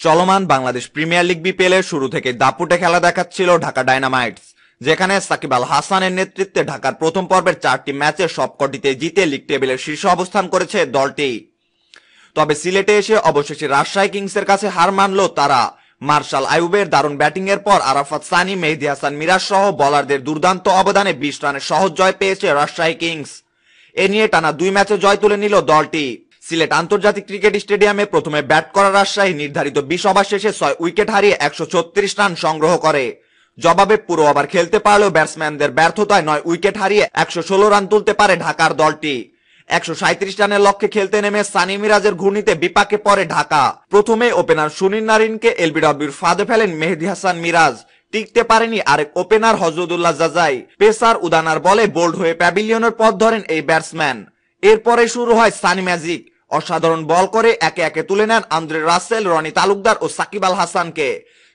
চলমান Bangladesh premier league BPL এর শুরু থেকে দাপুটে খেলা দেখাচ্ছিল ঢাকা ডায়নামাইটস, যেখানে সাকিব আল হাসানের নেতৃত্বে ঢাকার প্রথম পর্বের চারটি ম্যাচের সবকটিতে জিতে লিগ টেবিলের শীর্ষ অবস্থান করেছে দলটি। তবে সিলেটে এসে অবশেষে রাজশাহী কিংসের কাছে হার মানল তারা। মার্শাল আয়ুবের দারুণ ব্যাটিং এর পর আরাফাত সানি, মেহেদি হাসান মিরাজ সহ বোলারদের দুর্দান্ত অবদানে বিশ রানের সহজ জয় পেয়েছে রাজশাহী কিংস। এ নিয়ে টানা দুই ম্যাচে জয় তুলে নিল দলটি। সিলেট আন্তর্জাতিক ক্রিকেট স্টেডিয়ামে প্রথমে ব্যাট করা রাজশাহী নির্ধারিত বিশ ওভার শেষে ছয় উইকেট হারিয়ে একশো রান সংগ্রহ করে। জবাবে পুরো ওভার খেলতে পারলেও ব্যাটসম্যানদের ব্যর্থতায় নয় উইকেট হারিয়ে একশো রান তুলতে পারে ঢাকার দলটি। একশো রানের লক্ষ্যে খেলতে নেমে সানি মিরাজের ঘূর্ণিতে বিপাকে পড়ে ঢাকা। প্রথমে ওপেনার সুনীল নারিনকে এলবিডব্লিউর ফাঁদে ফেলেন মেহেদি হাসান মিরাজ। টিকতে পারেনি আরেক ওপেনার হজরতুল্লাহ জাজাই। পেসার উদানার বলে বোল্ড হয়ে প্যাভিলিয়নের পথ ধরেন এই ব্যাটসম্যান। এরপরে শুরু হয় সানি ম্যাজিক। অসাধারণ বল করে একে একে তুলে নেন আন্দ্রে রাসেল, রনি তালুকদার ও সাকিব আল হাসানকে।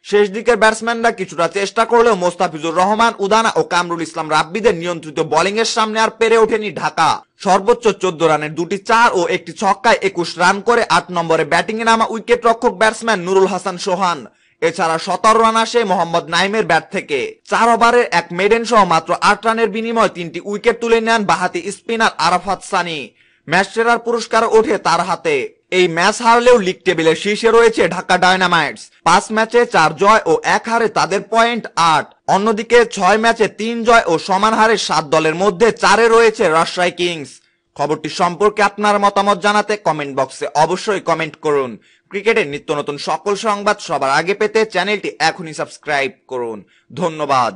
শেষ দিকের ব্যাটসম্যানরা কিছুটা চেষ্টা করলেও মোস্তাফিজুর রহমান, উদানা ও কামরুল ইসলাম রাব্বিদের নিয়ন্ত্রিত বোলিং এর সামনে আর পেরে ওঠেনি ঢাকা। সর্বোচ্চ চোদ্দ রানের দুটি চার ও একটি ছক্কায় একুশ রান করে আট নম্বরে ব্যাটিং এ নামা উইকেট রক্ষক ব্যাটসম্যান নুরুল হাসান সোহান। এছাড়া সতেরো রান আসে মোহাম্মদ নাইমের ব্যাট থেকে। চার ওভারের এক মেডেন সহ মাত্র আট রানের বিনিময়ে তিনটি উইকেট তুলে নেন বাহাতি স্পিনার আরাফাত সানি। ম্যাচ সেরার পুরস্কার ওঠে তার হাতে। এই ম্যাচ হারলেও লিগ টেবিলের শীর্ষে রয়েছে ঢাকা ডায়নামাইটস। পাঁচ ম্যাচে চার জয় ও এক হারে তাদের পয়েন্ট আট। অন্যদিকে ছয় ম্যাচে তিন জয় ও সমান হারে সাত দলের মধ্যে চারে রয়েছে রাজশাহী কিংস। খবরটি সম্পর্কে আপনার মতামত জানাতে কমেন্ট বক্সে অবশ্যই কমেন্ট করুন। ক্রিকেটের নিত্য নতুন সকল সংবাদ সবার আগে পেতে চ্যানেলটি এখনই সাবস্ক্রাইব করুন। ধন্যবাদ।